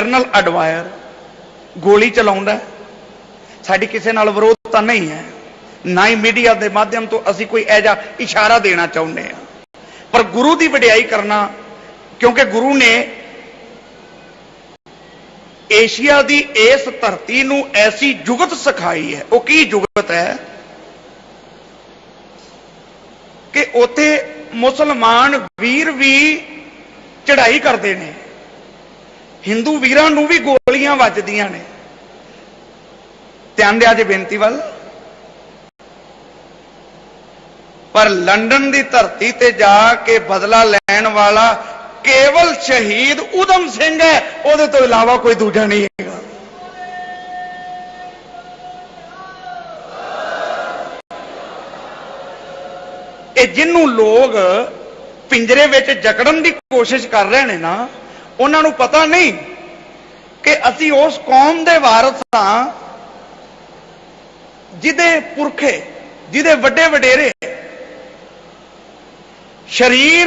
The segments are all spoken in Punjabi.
ਜਨਰਲ ਐਡਵਾਇਰ ਗੋਲੀ ਚਲਾਉਂਦਾ ਸਾਡੀ ਕਿਸੇ ਨਾਲ ਵਿਰੋਧ ਤਾਂ ਨਹੀਂ ਹੈ। ਨਾ ਹੀ ਮੀਡੀਆ ਦੇ ਮਾਧਿਅਮ ਤੋਂ ਅਸੀਂ ਕੋਈ ਐਜਾ ਇਸ਼ਾਰਾ ਦੇਣਾ ਚਾਹੁੰਦੇ ਹਾਂ। ਪਰ ਗੁਰੂ ਦੀ ਵਡਿਆਈ ਕਰਨਾ, ਕਿਉਂਕਿ ਗੁਰੂ ਨੇ ਏਸ਼ੀਆ ਦੀ ਇਸ ਧਰਤੀ ਨੂੰ ਐਸੀ ਜੁਗਤ ਸਿਖਾਈ ਹੈ। ਉਹ ਕੀ ਜੁਗਤ ਹੈ? ਕਿ ਉਥੇ ਮੁਸਲਮਾਨ ਵੀਰ ਵੀ ਚੜ੍ਹਾਈ ਕਰਦੇ ਨੇ। ਹਿੰਦੂ ਵੀਰਾਂ ਨੂੰ ਵੀ ਗੋਲੀਆਂ ਵੱਜਦੀਆਂ ਨੇ। ਧਿਆਨ ਦਿਆ ਜੇ ਬੇਨਤੀ ਵੱਲ। ਪਰ ਲੰਡਨ ਦੀ ਧਰਤੀ ਤੇ ਜਾ ਕੇ ਬਦਲਾ ਲੈਣ ਵਾਲਾ ਕੇਵਲ ਸ਼ਹੀਦ ਉਦਮ ਸਿੰਘ ਹੈ। ਉਹਦੇ ਤੋਂ ਇਲਾਵਾ ਕੋਈ ਦੂਜਾ ਨਹੀਂ ਹੈਗਾ। ਇਹ ਜਿਹਨੂੰ ਲੋਕ ਪਿੰਜਰੇ ਵਿੱਚ ਜਕੜਨ ਦੀ ਕੋਸ਼ਿਸ਼ ਕਰ ਰਹੇ ਨੇ ਨਾ ਉਹਨਾਂ ਨੂੰ ਪਤਾ ਨਹੀਂ ਕਿ ਅਸੀਂ ਉਸ ਕੌਮ ਦੇ ਵਾਰਸ ਹਾਂ ਜਿਹਦੇ ਪੁਰਖੇ, ਜਿਹਦੇ ਵੱਡੇ ਵਡੇਰੇ। ਸਰੀਰ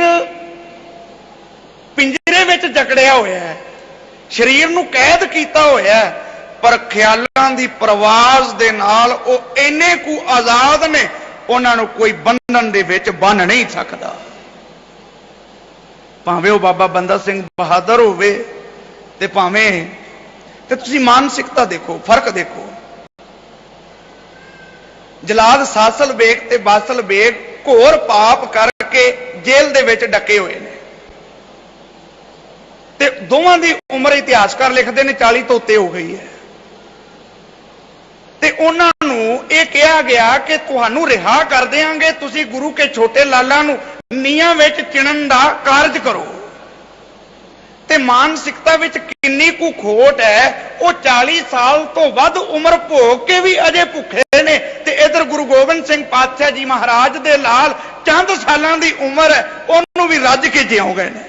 ਪਿੰਜਰੇ ਵਿੱਚ ਜਕੜਿਆ ਹੋਇਆ ਹੈ। ਸਰੀਰ ਨੂੰ ਕੈਦ ਕੀਤਾ ਹੋਇਆ ਹੈ, ਪਰ ਖਿਆਲਾਂ ਦੀ ਪ੍ਰਵਾਜ਼ ਦੇ ਨਾਲ ਉਹ ਇੰਨੇ ਕੁ ਆਜ਼ਾਦ ਨੇ, ਉਹਨਾਂ ਨੂੰ ਕੋਈ ਬੰਧਨ ਦੇ ਵਿੱਚ ਬੰਨ ਨਹੀਂ ਸਕਦਾ। ਭਾਵੇਂ ਉਹ ਬਾਬਾ ਬੰਦਾ ਸਿੰਘ ਬਹਾਦਰ ਹੋਵੇ ਤੇ ਭਾਵੇਂ ਤੇ ਤੁਸੀਂ ਮਾਨਸਿਕਤਾ ਦੇਖੋ, ਫ਼ਰਕ ਦੇਖੋ। ਜਲਾਦ ਸਾਸਲ ਬੇਗ ਤੇ ਬਾਸਲ ਬੇਗ ਘੋਰ ਪਾਪ ਕਰਕੇ ਜੇਲ੍ਹ ਦੇ ਵਿੱਚ ਡੱਕੇ ਹੋਏ ਨੇ। ਤੇ ਦੋਵਾਂ ਦੀ ਉਮਰ ਇਤਿਹਾਸਕਾਰ ਲਿਖਦੇ ਨੇ 40 ਤੋਂ ਉੱਤੇ ਹੋ ਗਈ ਹੈ। ਤੇ ਉਹਨਾਂ ਨੂੰ ਇਹ ਕਿਹਾ ਗਿਆ ਕਿ ਤੁਹਾਨੂੰ ਰਿਹਾ ਕਰ ਦੇਾਂਗੇ ਤੁਸੀਂ ਗੁਰੂ ਕੇ ਛੋਟੇ ਲਾਲਾਂ ਨੂੰ ਨੀਹਾਂ ਵਿੱਚ ਚਿਣਨ ਦਾ ਕਾਰਜ ਕਰੋ। ਤੇ ਮਾਨਸਿਕਤਾ ਵਿੱਚ ਕਿੰਨੀ ਕੁ ਖੋਟ ਹੈ, ਉਹ 40 ਸਾਲ ਤੋਂ ਵੱਧ ਉਮਰ ਭੋਗ ਕੇ ਵੀ ਅਜੇ ਭੁੱਖੇ ਨੇ। ਤੇ ਇਧਰ ਗੁਰੂ ਗੋਬਿੰਦ ਸਿੰਘ ਪਾਤਸ਼ਾਹ ਜੀ ਮਹਾਰਾਜ ਦੇ ਲਾਲ ਚੰਦ ਸਾਲਾਂ ਦੀ ਉਮਰ ਹੈ ਉਹਨੂੰ ਵੀ ਰੱਜ ਕੇ ਜਿਉਂ ਗਏ ਨੇ।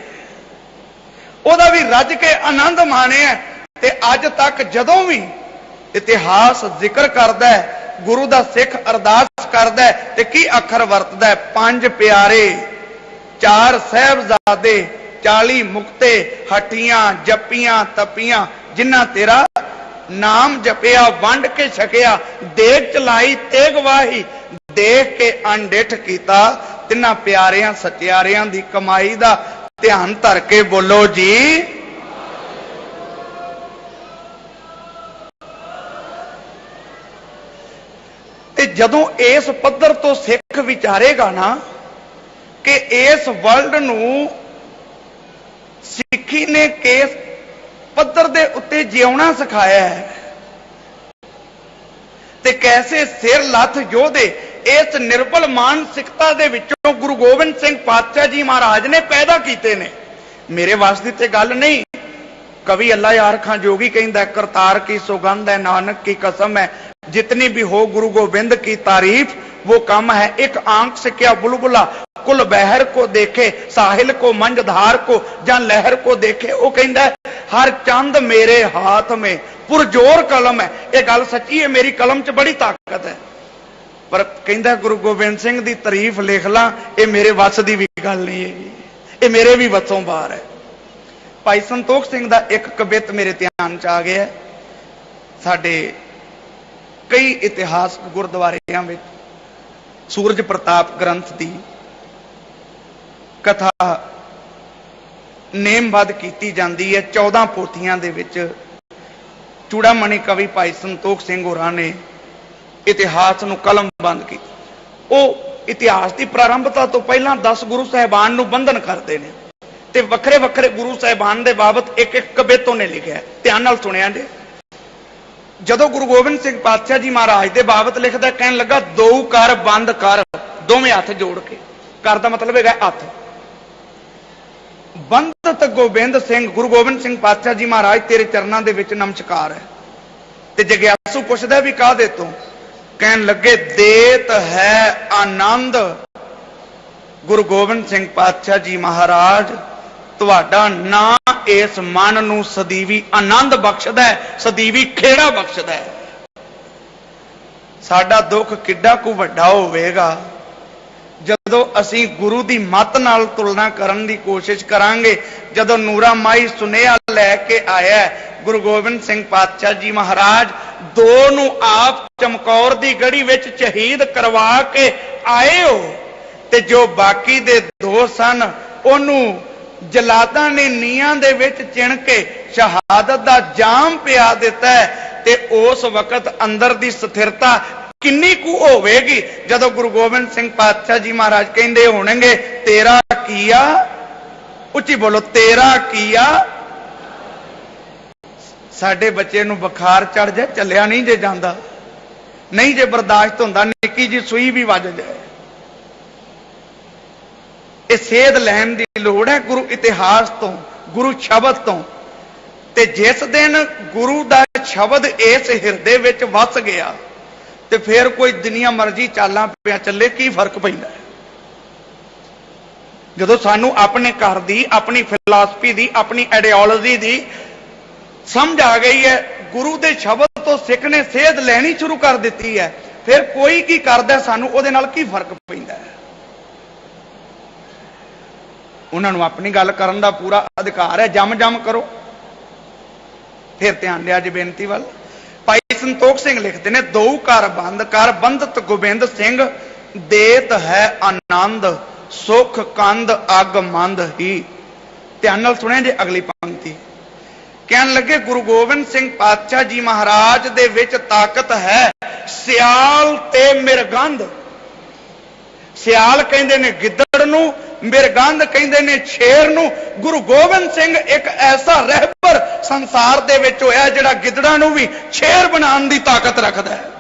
ਉਹਦਾ ਵੀ ਰੱਜ ਕੇ ਆਨੰਦ ਮਾਣਿਆ ਤੇ ਅੱਜ ਤੱਕ ਜਦੋਂ ਵੀ ਇਤਿਹਾਸ ਜ਼ਿਕਰ ਕਰਦਾ ਹੈ, ਗੁਰੂ ਦਾ ਸਿੱਖ ਅਰਦਾਸ ਕਰਦਾ ਤੇ ਕੀ ਅੱਖਰ ਵਰਤਦਾ ਪੰਜ ਪਿਆਰੇ। ਚਾਰ ਸਹਿਬਜ਼ਾਦੇ 40 ਮੁਕਤੇ, ਹਟੀਆਂ, ਜੱਪੀਆਂ, ਤਪੀਆਂ, ਜਿਨ੍ਹਾਂ ਤੇਰਾ ਨਾਮ ਜਪਿਆ, ਵੰਡ ਕੇ ਛਕਿਆ ਦੇਖ ਚਲਾਈ ਤੇ ਗਵਾਹੀ ਦੇਖ ਕੇ ਅਣਡਿਠ ਕੀਤਾ, ਤਿੰਨਾਂ ਪਿਆਰਿਆਂ ਸਚਿਆਰਿਆਂ ਦੀ ਕਮਾਈ ਦਾ ਧਿਆਨ ਧਰ ਕੇ ਬੋਲੋ ਜੀ। ਤੇ ਜਦੋਂ ਇਸ ਪੱਧਰ ਤੋਂ ਸਿੱਖ ਵਿਚਾਰੇਗਾ ਨਾ ਕਿ ਇਸ ਵਰਲਡ ਨੂੰ ਸਿੱਖੀ ਨੇ ਕਿਸ ਪੱਧਰ ਦੇ ਉੱਤੇ ਜਿਉਣਾ ਸਿਖਾਇਆ ਹੈ। ਤੇ ਕੈਸੇ ਸਿਰ ਲੱਥ ਯੋਧੇ, ਇਸ ਨਿਰਬਲ ਮਾਨਸਿਕਤਾ ਦੇ ਵਿੱਚੋਂ ਗੁਰੂ ਗੋਬਿੰਦ ਸਿੰਘ ਪਾਤਸ਼ਾਹ ਜੀ ਮਹਾਰਾਜ ਨੇ ਪੈਦਾ ਕੀਤੇ ਨੇ। ਮੇਰੇ ਵਾਸਤੇ ਤੇ ਗੱਲ ਨਹੀਂ ਕਵੀ ਅੱਲਾ ਯਾਰ ਖਾਂ ਜੋਗੀ ਕਹਿੰਦਾ ਕਰਤਾਰ ਕੀ ਸੁਗੰਧ ਹੈ ਨਾਨਕ ਕੀ ਕਸਮ ਹੈ जितनी भी हो गुरु गोविंद की तारीफ वो कम है एक आंख से क्या बुलबुला कुल बहर को देखे साहिल को मंझधार को ਜਾਂ ਲਹਿਰ ਕੋ ਦੇਖੇ ਉਹ ਕਹਿੰਦਾ ਹਰ ਚੰਦ ਮੇਰੇ ਹੱਥ ਮੇ ਪੁਰਜੋਰ ਕਲਮ ਹੈ ਇਹ ਗੱਲ ਸੱਚੀ ਹੈ ਮੇਰੀ ਕਲਮ 'ਚ ਬੜੀ ਤਾਕਤ ਹੈ ਪਰ ਕਹਿੰਦਾ ਗੁਰੂ ਗੋਬਿੰਦ ਸਿੰਘ ਦੀ ਤਾਰੀਫ ਲਿਖ ਲਾਂ ਇਹ ਮੇਰੇ ਵੱਸ ਦੀ ਵੀ ਗੱਲ ਨਹੀਂ ਹੈਗੀ ਇਹ ਮੇਰੇ ਵੀ ਵੱਸੋਂ ਬਾਹਰ ਹੈ ਭਾਈ ਸੰਤੋਖ ਸਿੰਘ ਦਾ ਇੱਕ ਕਵਿਤ ਮੇਰੇ ਧਿਆਨ 'ਚ ਆ ਗਿਆ ਸਾਡੇ ਕਈ ਇਤਿਹਾਸਕ ਗੁਰਦੁਆਰਿਆਂ ਵਿੱਚ ਸੂਰਜ ਪ੍ਰਤਾਪ ਗ੍ਰੰਥ ਦੀ ਕਥਾ ਨੇਮਬੱਧ ਕੀਤੀ ਜਾਂਦੀ ਹੈ। 14 ਪੋਥੀਆਂ ਦੇ ਵਿੱਚ ਚੂੜਾਮਣੀ ਕਵੀ ਭਾਈ ਸੰਤੋਖ ਸਿੰਘ ਹੋਰਾਂ ਨੇ ਇਤਿਹਾਸ ਨੂੰ ਕਲਮਬੰਦ ਕੀਤਾ। ਉਹ ਇਤਿਹਾਸ ਦੀ ਪ੍ਰਾਰੰਭਤਾ ਤੋਂ ਪਹਿਲਾਂ 10 ਗੁਰੂ ਸਾਹਿਬਾਨ ਨੂੰ ਬੰਧਨ ਕਰਦੇ ਨੇ। ਤੇ ਵੱਖਰੇ ਵੱਖਰੇ ਗੁਰੂ ਸਾਹਿਬਾਨ ਦੇ ਬਾਬਤ ਇੱਕ ਇੱਕ ਕਵਿਤ ਉਹਨੇ ਲਿਖਿਆ ਧਿਆਨ ਨਾਲ ਸੁਣਿਆ ਜੇ। ਜਦੋਂ ਗੁਰੂ ਗੋਬਿੰਦ ਸਿੰਘ ਪਾਤਸ਼ਾਹ ਜੀ ਮਹਾਰਾਜ ਦੇ ਬਾਬਤ ਲਿਖਦਾ ਕਹਿਣ ਲੱਗਾ, ਦੋ ਕਰ, ਬੰਦ ਕਰ। ਦੋਵੇਂ ਹੱਥ ਜੋੜ ਕੇ। ਕਰ ਦਾ ਮਤਲਬ ਹੈਗਾ ਹੱਥ। ਬੰਦਤ ਗੋਬਿੰਦ ਸਿੰਘ। ਗੁਰੂ ਗੋਬਿੰਦ ਸਿੰਘ ਪਾਤਸ਼ਾਹ ਜੀ ਮਹਾਰਾਜ ਤੇਰੇ ਚਰਨਾਂ ਦੇ ਵਿੱਚ ਨਮਸਕਾਰ ਹੈ। ਤੇ ਜਗਿਆਸੂ ਪੁੱਛਦਾ ਵੀ ਕਾਹਦੇ ਤੋਂ? ਕਹਿਣ ਲੱਗੇ, ਦੇਤ ਹੈ ਆਨੰਦ। ਗੁਰੂ ਗੋਬਿੰਦ ਸਿੰਘ ਪਾਤਸ਼ਾਹ ਜੀ ਮਹਾਰਾਜ ਤੁਹਾਡਾ ਨਾਂ ਇਸ ਮਨ ਨੂੰ ਸਦੀਵੀ ਆਨੰਦ ਬਖਸ਼ਦਾ ਹੈ, ਸਦੀਵੀ ਖੇੜਾ ਬਖਸ਼ਦਾ ਹੈ। ਸਾਡਾ ਦੁੱਖ ਕਿੱਡਾ ਕੁ ਵੱਡਾ ਹੋਵੇਗਾ, ਜਦੋਂ ਅਸੀਂ ਗੁਰੂ ਦੀ ਮੱਤ ਨਾਲ ਤੁਲਨਾ ਕਰਨ ਦੀ ਕੋਸ਼ਿਸ਼ ਕਰਾਂਗੇ, ਜਦੋਂ ਨੂਰਾ ਮਾਈ ਸੁਨੇਹਾ ਲੈ ਕੇ ਆਇਆ ਗੁਰੂ ਗੋਬਿੰਦ ਸਿੰਘ ਪਾਤਸ਼ਾਹ ਜੀ ਮਹਾਰਾਜ, ਦੋ ਨੂੰ ਆਪ ਚਮਕੌਰ ਦੀ ਗੜੀ ਵਿੱਚ ਸ਼ਹੀਦ ਕਰਵਾ ਕੇ ਆਏ ਹੋ, ਤੇ ਜੋ ਬਾਕੀ ਦੇ ਦੋ ਸਨ, ਉਹਨੂੰ ਜਲਾਦਾਂ ਨੇ ਨੀਆਂ ਦੇ ਵਿੱਚ ਚਿਣ ਕੇ ਸ਼ਹਾਦਤ ਦਾ ਜਾਮ ਪਿਆ ਦਿੱਤਾ ਤੇ ਉਸ ਵਕਤ ਅੰਦਰ ਦੀ ਸਥਿਰਤਾ ਕਿੰਨੀ ਕੁ ਹੋਵੇਗੀ? ਜਦੋਂ ਗੁਰੂ ਗੋਬਿੰਦ ਸਿੰਘ ਪਾਤਸ਼ਾਹ ਜੀ ਮਹਾਰਾਜ ਕਹਿੰਦੇ ਹੋਣਗੇ, ਤੇਰਾ ਕੀਆ ਉੱਚੀ ਬੋਲੋ, ਤੇਰਾ ਕੀਆ ਸਾਡੇ ਬੱਚੇ ਨੂੰ ਬੁਖਾਰ ਚੜ ਜਾ ਚੱਲਿਆ ਨਹੀਂ ਜੇ ਜਾਂਦਾ। ਨਹੀਂ ਜੇ ਬਰਦਾਸ਼ਤ ਹੁੰਦਾ, ਨਿੱਕੀ ਜੀ ਸੂਈ ਵੀ ਵੱਜ ਜਾਏ। ਇਹ ਸੇਧ ਲੈਣ ਦੀ ਲੋੜ ਹੈ ਗੁਰੂ ਇਤਿਹਾਸ ਤੋਂ, ਗੁਰੂ ਸ਼ਬਦ ਤੋਂ। ਤੇ ਜਿਸ ਦਿਨ ਗੁਰੂ ਦਾ ਸ਼ਬਦ ਇਸ ਹਿਰਦੇ ਵਿੱਚ ਵਸ ਗਿਆ, ਤੇ ਫਿਰ ਕੋਈ ਦੁਨੀਆ ਮਰਜ਼ੀ ਚਾਲਾਂ ਪਿਆ ਚੱਲੇ, ਕੀ ਫ਼ਰਕ ਪੈਂਦਾ ਜਦੋਂ ਸਾਨੂੰ ਆਪਣੇ ਘਰ ਦੀ, ਆਪਣੀ ਫਿਲਾਸਫੀ ਦੀ, ਆਪਣੀ ਆਈਡੀਓਲੋਜੀ ਦੀ ਸਮਝ ਆ ਗਈ ਹੈ, ਗੁਰੂ ਦੇ ਸ਼ਬਦ ਤੋਂ ਸਿੱਖ ਨੇ ਸੇਧ ਲੈਣੀ ਸ਼ੁਰੂ ਕਰ ਦਿੱਤੀ ਹੈ, ਫਿਰ ਕੋਈ ਕੀ ਕਰਦਾ ਸਾਨੂੰ, ਉਹਦੇ ਨਾਲ ਕੀ ਫ਼ਰਕ ਪੈਂਦਾ ਹੈ? ਉਹਨਾਂ ਨੂੰ ਆਪਣੀ ਗੱਲ ਕਰਨ ਦਾ ਪੂਰਾ ਅਧਿਕਾਰ ਹੈ। ਜਮ ਜਮ ਕਰੋ। ਫਿਰ ਧਿਆਨ ਦਿਆ ਜੀ ਬੇਨਤੀ ਵੱਲ। ਭਾਈ ਸੰਤੋਖ ਸਿੰਘ ਲਿਖਦੇ ਨੇ, ਦੋ ਘਰ ਬੰਦ ਕਰ ਬੰਦਤ ਗੋਬਿੰਦ ਸਿੰਘ। ਦੇਤ ਹੈ ਆਨੰਦ, ਸੁਖ ਕੰਦ, ਅਗ ਮੰਦ ਹੀ। ਧਿਆਨ ਨਾਲ ਸੁਣਿਆ ਜੇ ਅਗਲੀ ਪੰਕਤੀ। ਕਹਿਣ ਲੱਗੇ, ਗੁਰੂ ਗੋਬਿੰਦ ਸਿੰਘ ਪਾਤਸ਼ਾਹ ਜੀ ਮਹਾਰਾਜ ਦੇ ਵਿੱਚ ਤਾਕਤ ਹੈ। ਸਿਆਲ ਤੇ ਮਿਰਗੰਧ। ਸਿਆਲ ਕਹਿੰਦੇ ਨੇ, ਗਿੱਦੜ ਨੂੰ ਮਿਰਗੰਧ ਕਹਿੰਦੇ ਨੇ ਸ਼ੇਰ ਨੂੰ ਗੁਰੂ ਗੋਬਿੰਦ ਸਿੰਘ ਇੱਕ ਐਸਾ ਰਹਿਬਰ ਸੰਸਾਰ ਦੇ ਵਿੱਚ ਹੋਇਆ ਜਿਹੜਾ ਗਿੱਦੜਾਂ ਨੂੰ ਵੀ ਸ਼ੇਰ ਬਣਾਉਣ ਦੀ ਤਾਕਤ ਰੱਖਦਾ ਹੈ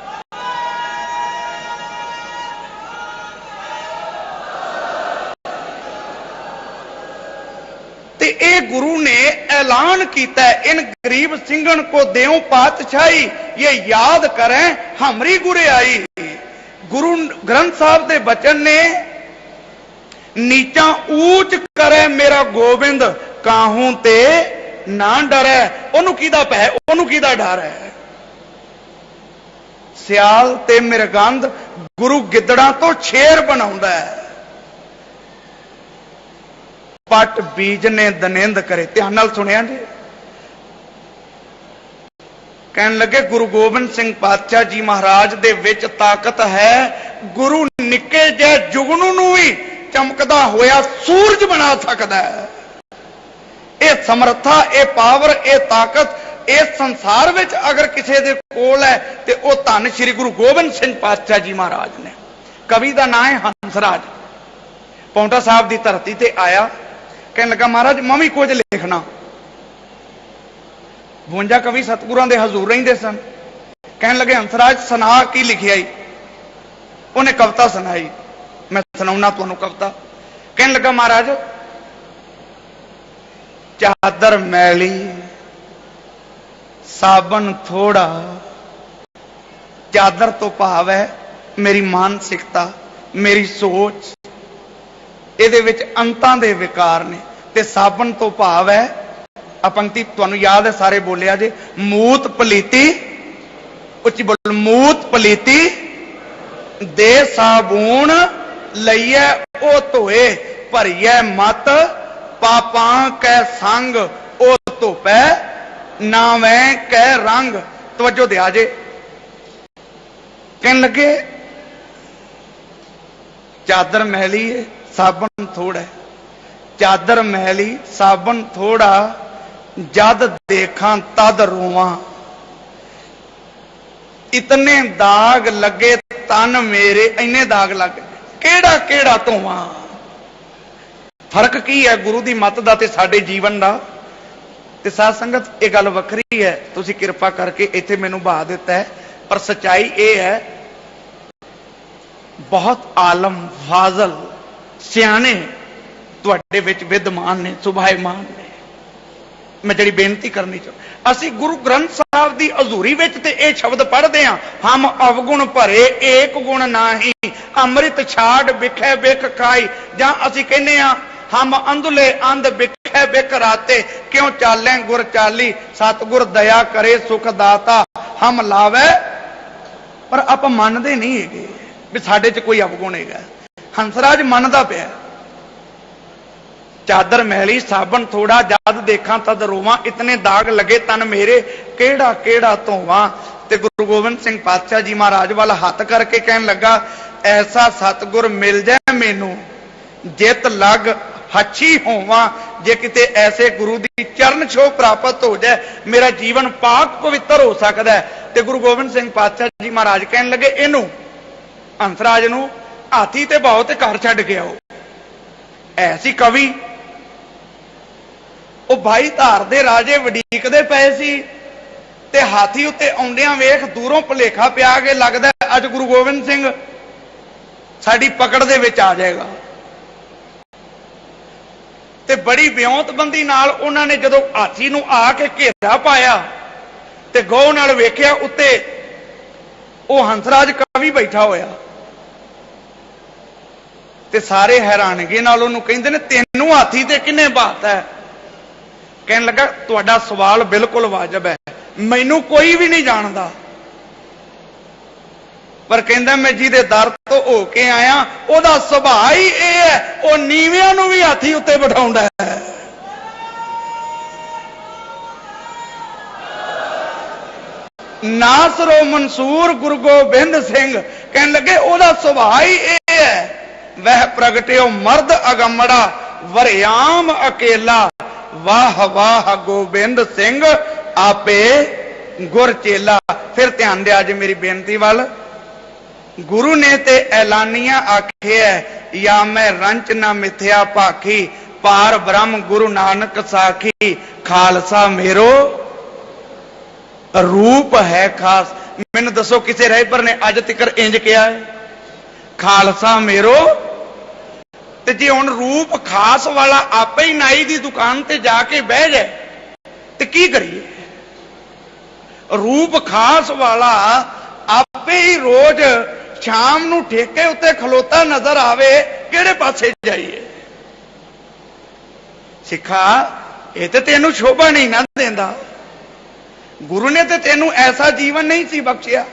ਤੇ ਇਹ ਗੁਰੂ ਨੇ ਐਲਾਨ ਕੀਤਾ ਹੈ, ਇਨ ਗਰੀਬ ਸਿੰਘਣ ਕੋ ਦੇਉ ਪਾਤਸ਼ਾਹੀ ਇਹ ਯਾਦ ਕਰੈ ਹਮਰੀ ਗੁਰੇ ਆਈ ਗੁਰੂ ਗ੍ਰੰਥ ਸਾਹਿਬ ਦੇ ਬਚਨ ਨੇ ਨੀਚਾਂ ਊਚ ਕਰੇ ਮੇਰਾ ਗੋਬਿੰਦ, ਕਾਹੂ ਤੇ ਨਾ ਡਰੈ? ਉਹਨੂੰ ਕਿਹਦਾ ਭੈ? ਉਹਨੂੰ ਕਿਹਦਾ ਡਰ ਹੈ? ਸਿਆਲ ਤੇ ਮਿਰਗੰਧ ਗੁਰੂ ਗਿੱਦੜਾਂ ਤੋਂ ਛੇਰ ਬਣਾਉਂਦਾ ਹੈ। ਪਟ ਬੀਜ ਨੇ ਦਨਿੰਦ ਕਰੇ। ਧਿਆਨ ਨਾਲ ਸੁਣਿਆ ਜੀ। ਕਹਿਣ ਲੱਗੇ, ਗੁਰੂ ਗੋਬਿੰਦ ਸਿੰਘ ਪਾਤਸ਼ਾਹ ਜੀ ਮਹਾਰਾਜ ਦੇ ਵਿੱਚ ਤਾਕਤ ਹੈ। ਗੁਰੂ ਨਿੱਕੇ ਜਿਹੇ ਜੁਗਨੂ ਨੂੰ ਵੀ ਚਮਕਦਾ ਹੋਇਆ ਸੂਰਜ ਬਣਾ ਸਕਦਾ ਹੈ। ਇਹ ਸਮਰੱਥਾ, ਇਹ ਪਾਵਰ, ਇਹ ਤਾਕਤ, ਇਸ ਸੰਸਾਰ ਵਿੱਚ ਅਗਰ ਕਿਸੇ ਦੇ ਕੋਲ ਹੈ, ਤੇ ਉਹ ਧੰਨ ਸ੍ਰੀ ਗੁਰੂ ਗੋਬਿੰਦ ਸਿੰਘ ਪਾਤਸ਼ਾਹ ਜੀ ਮਹਾਰਾਜ ਨੇ। ਕਵੀ ਦਾ ਨਾਂ ਹੈ ਹੰਸਰਾਜ ਪੌਂਟਾ ਸਾਹਿਬ ਦੀ ਧਰਤੀ ਤੇ ਆਇਆ, ਕਹਿਣ ਲੱਗਾ, ਮਹਾਰਾਜ, ਮੈਂ ਵੀ ਕੁਝ ਲਿਖਣਾ। 52 ਕਵੀ ਸਤਿਗੁਰਾਂ ਦੇ ਹਜ਼ੂਰ ਰਹਿੰਦੇ ਸਨ। ਕਹਿਣ ਲੱਗੇ ਹੰਸਰਾਜ ਸੁਣਾ ਕੀ ਲਿਖਿਆ ਈ ਉਹਨੇ ਕਵਿਤਾ ਸੁਣਾਈ। ਮੈਂ ਸੁਣਾਉਣਾ ਤੁਹਾਨੂੰ ਕਵਿਤਾ। ਕਹਿਣ ਲੱਗਾ ਮਹਾਰਾਜ, ਚਾਦਰ ਮੈਲੀ, ਸਾਬਣ ਥੋੜਾ, ਚਾਦਰ ਤੋਂ ਭਾਵ ਹੈ ਮੇਰੀ ਮਾਨਸਿਕਤਾ, ਮੇਰੀ ਸੋਚ। ਇਹਦੇ ਵਿੱਚ ਅੰਤਾਂ ਦੇ ਵਿਕਾਰ ਨੇ ਤੇ ਸਾਬਣ ਤੋਂ ਭਾਵ ਹੈ ਆ ਪੰਕਤੀ ਤੁਹਾਨੂੰ ਯਾਦ ਹੈ ਸਾਰੇ ਬੋਲਿਆ ਜੇ, ਮੂਤ ਪਲੀਤੀ, ਉੱਚੀ ਬੋਲ, ਮੂਤ ਪਲੀਤੀ ਦੇ ਸਾਬੂਣ ਲਈਐ ਉਹ ਧੋਏ, ਭਰੀਐ ਮਤ, ਪਾਪਾਂ ਕੈ ਸੰਗ, ਉਹ ਧੋਪੈ, ਨਾਵੇਂ ਕੈ ਰੰਗ। ਤਵੱਜੋ ਦਿਆ ਜੇ। ਕਹਿਣ ਲੱਗੇ, ਚਾਦਰ ਮਹਿਲੀ ਏ, ਸਾਬਣ ਥੋੜਾ ਹੈ। ਚਾਦਰ ਮਹਿਲੀ, ਸਾਬਣ ਥੋੜਾ ਜਦ ਦੇਖਾਂ ਤਦ ਰੋਵਾਂ। ਇਤਨੇ ਦਾਗ ਲੱਗੇ ਤਨ ਮੇਰੇ, ਇੰਨੇ ਦਾਗ ਲੱਗ ਗਏ। ਕਿਹੜਾ ਕਿਹੜਾ ਧੋਵਾਂ ਫ਼ਰਕ ਕੀ ਹੈ ਗੁਰੂ ਦੀ ਮੱਤ ਦਾ ਤੇ ਸਾਡੇ ਜੀਵਨ ਦਾ? ਤੇ ਸਾਧ ਸੰਗਤ, ਇਹ ਗੱਲ ਵੱਖਰੀ ਹੈ। ਤੁਸੀਂ ਕਿਰਪਾ ਕਰਕੇ ਇੱਥੇ ਮੈਨੂੰ ਬਹਾ ਦਿੱਤਾ ਹੈ। ਪਰ ਸਚਾਈ ਇਹ ਹੈ, ਬਹੁਤ ਆਲਮ, ਫਾਜ਼ਲ, ਸਿਆਣੇ ਤੁਹਾਡੇ ਵਿੱਚ ਵਿਦਮਾਨ ਨੇ, ਸੁਭਾਇਮਾਨ ਨੇ। ਮੈਂ ਜਿਹੜੀ ਬੇਨਤੀ ਕਰਨੀ ਚਾਹੁੰਦਾ ਅਸੀਂ ਗੁਰੂ ਗ੍ਰੰਥ ਸਾਹਿਬ ਦੀ ਹਜ਼ੂਰੀ ਵਿੱਚ ਤੇ ਇਹ ਸ਼ਬਦ ਪੜ੍ਹਦੇ ਹਾਂ, ਹਮ ਅਵਗੁਣ ਭਰੇ, ਏਕ ਗੁਣ ਨਾਹੀ, ਅੰਮ੍ਰਿਤ ਛਾੜ ਵਿਖੇ ਵਿਖ ਖਾਈ। ਜਾਂ ਅਸੀਂ ਕਹਿੰਦੇ ਹਾਂ, ਹਮ ਅੰਧਲੇ ਅੰਧ ਵਿਖੇ ਵਿਖ ਰਾਤੇ, ਕਿਉਂ ਚਾਲੇ ਗੁਰ ਚਾਲੀ, ਸਤਿਗੁਰ ਦਇਆ ਕਰੇ ਸੁਖ ਦਾਤਾ, ਹਮ ਲਾਵੇ। ਪਰ ਆਪਾਂ ਮੰਨਦੇ ਨਹੀਂ ਹੈਗੇ ਵੀ ਸਾਡੇ 'ਚ ਕੋਈ ਅਵਗੁਣ ਹੈਗਾ। ਹੰਸਰਾਜ ਮੰਨਦਾ ਪਿਆ। ਚਾਦਰ ਮੈਲੀ ਸਾਬਣ ਥੋੜਾ, ਜਦ ਦੇਖਾਂ ਤਦ ਰੋਵਾਂ, ਇਤਨੇ ਦਾਗ ਲਗੇ ਤਨ ਮੇਰੇ, ਕਿਹੜਾ ਕਿਹੜਾ ਧੋਵਾਂ? ਤੇ ਗੁਰੂ ਗੋਬਿੰਦ ਸਿੰਘ ਪਾਤਸ਼ਾਹ ਜੀ ਮਹਾਰਾਜ ਵੱਲ ਹੱਥ ਕਰਕੇ ਕਹਿਣ ਲੱਗਾ, ਐਸਾ ਸਤਗੁਰ ਮਿਲ ਜਾਏ ਮੈਨੂੰ, ਜਿਤ ਲਗ ਹੱਛੀ ਹੋਵਾਂ, ਜੇ ਕਿਤੇ ਐਸੇ ਗੁਰੂ ਦੀ ਚਰਨ ਛੋਹ ਪ੍ਰਾਪਤ ਹੋ ਜਾਏ, ਮੇਰਾ ਜੀਵਨ ਪਾਕ ਪਵਿੱਤਰ ਹੋ ਸਕਦਾ ਹੈ। ਤੇ ਗੁਰੂ ਗੋਬਿੰਦ ਸਿੰਘ ਪਾਤਸ਼ਾਹ ਜੀ ਮਹਾਰਾਜ ਕਹਿਣ ਲੱਗੇ, ਇਹਨੂੰ ਹੰਸਰਾਜ ਨੂੰ, ਹਾਥੀ ਤੇ ਬਾਹੋ ਤੇ ਘਰ ਛੱਡ ਕੇ ਆਓ। ਐਸੀ ਕਵੀ ਉਹ ਭਾਈ ਧਾਰ ਦੇ ਰਾਜੇ ਵਡੀਕਦੇ ਪਏ ਸੀ ਤੇ ਹਾਥੀ ਉੱਤੇ ਆਉਂਦਿਆਂ ਵੇਖ ਦੂਰੋਂ ਭਲੇਖਾ ਪਿਆ ਕੇ ਲੱਗਦਾ ਅੱਜ ਗੁਰੂ ਗੋਬਿੰਦ ਸਿੰਘ ਸਾਡੀ ਪਕੜ ਦੇ ਵਿੱਚ ਆ ਜਾਏਗਾ। ਤੇ ਬੜੀ ਵਿਉਂਤਬੰਦੀ ਨਾਲ ਉਹਨਾਂ ਨੇ ਜਦੋਂ ਹਾਥੀ ਨੂੰ ਆ ਕੇ ਘੇਰਾ ਪਾਇਆ ਤੇ ਗੌ ਨਾਲ ਵੇਖਿਆ ਉੱਤੇ ਉਹ ਹੰਸਰਾਜ ਕਵੀ ਬੈਠਾ ਹੋਇਆ। ਤੇ ਸਾਰੇ ਹੈਰਾਨਗੀ ਨਾਲ ਉਹਨੂੰ ਕਹਿੰਦੇ ਨੇ, ਤੈਨੂੰ ਹਾਥੀ ਤੇ ਕਿੰਨੇ ਬਾਤ ਹੈ? ਕਹਿਣ ਲੱਗਾ, ਤੁਹਾਡਾ ਸਵਾਲ ਬਿਲਕੁਲ ਵਾਜਬ ਹੈ। ਮੈਨੂੰ ਕੋਈ ਵੀ ਨਹੀਂ ਜਾਣਦਾ। ਪਰ ਕਹਿੰਦਾ, ਮੈਂ ਜਿਹਦੇ ਦਰ ਤੋਂ ਹੋ ਕੇ ਆਇਆ, ਉਹਦਾ ਸੁਭਾਅ ਹੀ ਇਹ ਹੈ, ਉਹ ਨੀਵਿਆਂ ਨੂੰ ਵੀ ਹਾਥੀ ਉੱਤੇ ਬਿਠਾਉਂਦਾ ਹੈ। ਨਾਸਰੋ ਮਨਸੂਰ ਗੁਰੂ ਗੋਬਿੰਦ ਸਿੰਘ ਕਹਿਣ ਲੱਗੇ, ਉਹਦਾ ਸੁਭਾਅ ਹੀ ਇਹ ਹੈ, ਵਹਿ ਪ੍ਰਗਟਿਓ ਮਰਦ ਅਗੰਮੜਾ, ਵਰਿਆਮ ਅਕੇਲਾ। ਵਾਹ ਵਾਹ ਗੋਬਿੰਦ ਸਿੰਘ, ਆਪੇ ਗੁਰ ਚੇਲਾ। ਫਿਰ ਧਿਆਨ ਦਿਆ ਜੇ ਮੇਰੀ ਬੇਨਤੀ ਵੱਲ। ਗੁਰੂ ਨੇ ਤੇ ਐਲਾਨੀਆਂ ਆਖਿਆ ਜਾਂ ਮੈਂ ਰੰਚ ਨਾ ਮਿਥਿਆ ਭਾਖੀ, ਪਾਰ ਬ੍ਰਹਮ ਗੁਰੂ ਨਾਨਕ ਸਾਖੀ। ਖਾਲਸਾ ਮੇਰੋ, ਰੂਪ ਹੈ ਖਾਸ। ਮੈਨੂੰ ਦੱਸੋ, ਕਿਸੇ ਰਹਿਬਰ ਨੇ ਅੱਜ ਤੱਕ ਇੰਜ ਕਿਹਾ ਹੈ? ਖਾਲਸਾ ਮੇਰੋ ਤੇ ਜੇ ਹੁਣ ਰੂਪ ਖਾਸ ਵਾਲਾ ਆਪੇ ਹੀ ਨਾਈ ਦੀ ਦੁਕਾਨ ਤੇ ਜਾ ਕੇ ਬਹਿ ਜਾਏ, ਤੇ ਕੀ ਕਰੀਏ? ਰੂਪ ਖਾਸ ਵਾਲਾ ਆਪੇ ਹੀ ਰੋਜ਼ ਸ਼ਾਮ ਨੂੰ ਠੇਕੇ ਉੱਤੇ ਖਲੋਤਾ ਨਜ਼ਰ ਆਵੇ, ਕਿਹੜੇ ਪਾਸੇ ਜਾਈਏ? ਸਿੱਖਾ, ਇਹ ਤੇ ਤੈਨੂੰ ਸ਼ੋਭਾ ਨਹੀਂ ਨਾ ਦਿੰਦਾ। ਗੁਰੂ ਨੇ ਤੇ ਤੈਨੂੰ ਐਸਾ ਜੀਵਨ ਨਹੀਂ ਸੀ ਬਖਸ਼ਿਆ।